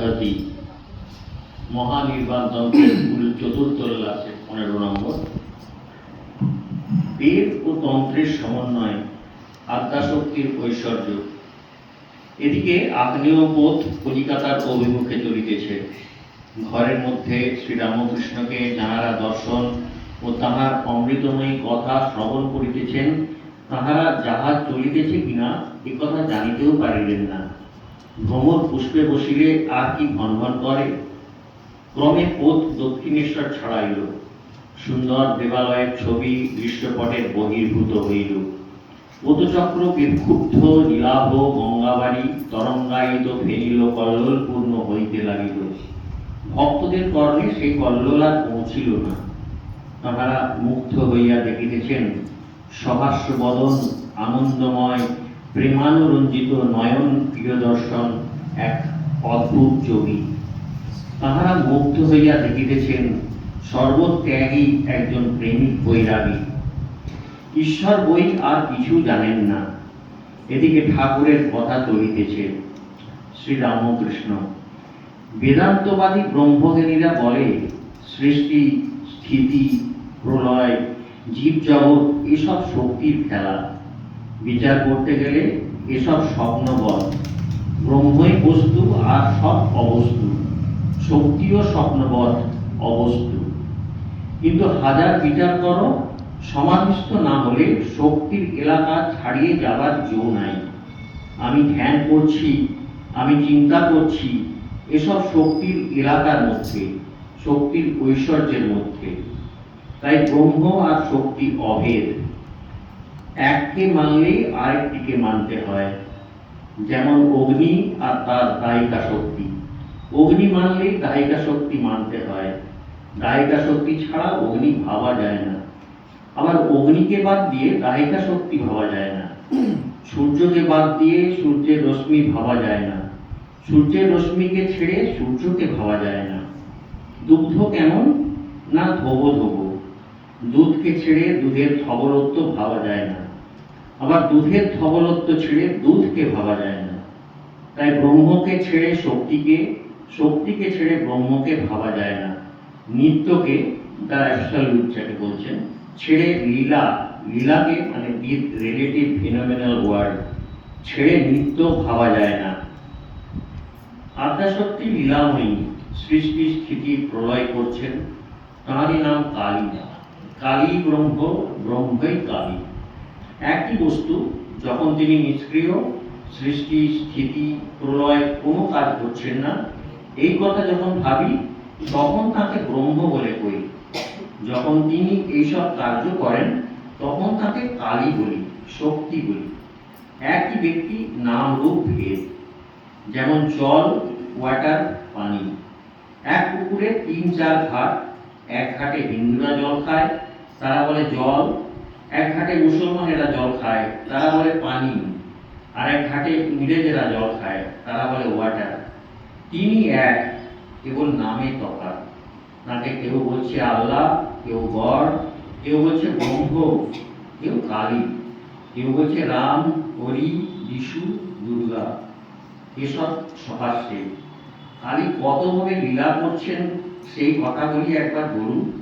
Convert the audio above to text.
যথাযথি মহানির্বাণ তন্ত্রের চতুর্থ ক্লাসে পনেরো নম্বর। বেদ ও তন্ত্রের সমন্বয়ে আদ্যাশক্তির ঐশ্বর্য। এদিকে আগ্নেয় পথ কলিকাতার অভিমুখে চলিতেছে। ঘরের মধ্যে শ্রীরামকৃষ্ণকে যাহারা দর্শন ও তাহার অমৃতময়ী কথা শ্রবণ করিতেছেন, তাহারা যাহা চলিতেছে কিনা এ কথা জানিতেও পারিলেন না। ভ্রমর পুষ্পে বসিলে আর কি ভন ভন করে? ক্রমে পথ দক্ষিণেশ্বর ছড়াইল। সুন্দর দেবালয়ের ছবি দৃশ্যপটের বহির্ভূত হইল। পদচক্র বিক্ষুব্ধ, নীলাভ, গঙ্গাবাড়ি তরঙ্গায়িত ফেনিল কল্লোল পূর্ণ হইতে লাগিল। ভক্তদের কর্ণে সেই কল্লোল আর পৌঁছিল না। তাহারা মুগ্ধ হইয়া দেখিতেছেন সহাস্য বদন আনন্দময়, প্রেমানুরঞ্জিত নয়ন প্রিয় অদ্ভুত ছবি তাহারা মুগ্ধ হইয়া দেখিতেছেন, সর্বত্যাগী একজন প্রেমিক বৈরাগী। ঈশ্বর বই আর কিছু জানেন না। এদিকে ঠাকুরের কথা চলিতেছে, শ্রীরামকৃষ্ণ। বেদান্তবাদী ব্রহ্মজ্ঞানীরা বলে, সৃষ্টি, স্থিতি, প্রলয় জীব জগৎ এসব শক্তির খেলা। বিচার করতে গেলে এসব স্বপ্নবধ ব্রহ্মই বস্তু আর সব অবস্তু। শক্তিও স্বপ্নবধ অবস্তু। কিন্তু হাজার বিচার করো, সমাধিস্থ না হলে শক্তির এলাকা ছাড়িয়ে যাবার জো নাই। আমি ধ্যান করছি, আমি চিন্তা করছি, এসব শক্তির এলাকার মধ্যে, শক্তির ঐশ্বর্যের মধ্যে। তাই ব্রহ্ম আর শক্তি অভেদ। এককে মানলে আরেকটিকে মানতে হয়। যেমন অগ্নি আর তার দায়িকা শক্তি। অগ্নি মানলে দায়িকা শক্তি মানতে হয়। দায়িকা শক্তি ছাড়া অগ্নি ভাবা যায় না। আবার অগ্নিকে বাদ দিয়ে দায়িকা শক্তি ভাবা যায় না। সূর্যকে বাদ দিয়ে সূর্যের রশ্মি ভাবা যায় না। সূর্যের রশ্মিকে ছেড়ে সূর্যকে ভাবা যায় না। দুগ্ধ কেমন না ধোবো ধোবো? দুধকে ছেড়ে দুধের ধবলত্ব ভাবা যায় না। আবার দুধের ধবলত্ব ছেড়ে দুধকে ভাবা যায় না। তাই ব্রহ্মকে ছেড়ে শক্তিকে শক্তিকে ছেড়ে ব্রহ্মকে ভাবা যায় না। নিত্যকে তার অ্যাবসলিউট যাকে বলছেন, ছেড়ে লীলা, লীলাকে মানে রিলেটিভ ফিনোমিনাল ওয়ার্ড ছেড়ে নিত্য ভাবা যায় না। আদ্যাশক্তি লীলাময়ী সৃষ্টি স্থিতি প্রলয় করছেন। তাঁরই নাম কালী। কালী ব্রহ্ম, ব্রহ্মই কালী। একই বস্তু যখন তিনি নিষ্ক্রিয়, সৃষ্টি, স্থিতি, প্রলয় কোনো কাজ করছেন না, এই কথা যখন ভাবি, তখন তাকে ব্রহ্ম বলে কই। যখন তিনি এইসব কার্য করেন, তখন তাকে কালী বলি, শক্তি বলি। একই ব্যক্তি নাম রূপ ভেদ, যেমন জল ওয়াটার পানি। এক পুকুরে তিন চার ঘাট, এক ঘাটে হিন্দুরা জল খায়, তারা বলে জল এক ঘাটে মুসলমানেরা জল খায়, তারা বলে পানি, আর এক ঘাটে ইংরেজেরা জল খায়, তারা বলে ওয়াটার তিনি এক, কেবল নামে তফাৎ। তাকে কেউ বলছে আল্লাহ, কেউ গড়, কেউ বলছে ব্রহ্ম কেউ কালী, কেউ বলছে রাম, হরি যিশু দুর্গা। এসব সহাস্যে কালী কতভাবে লীলা করছেন, সেই কথাগুলি একবার বলুন।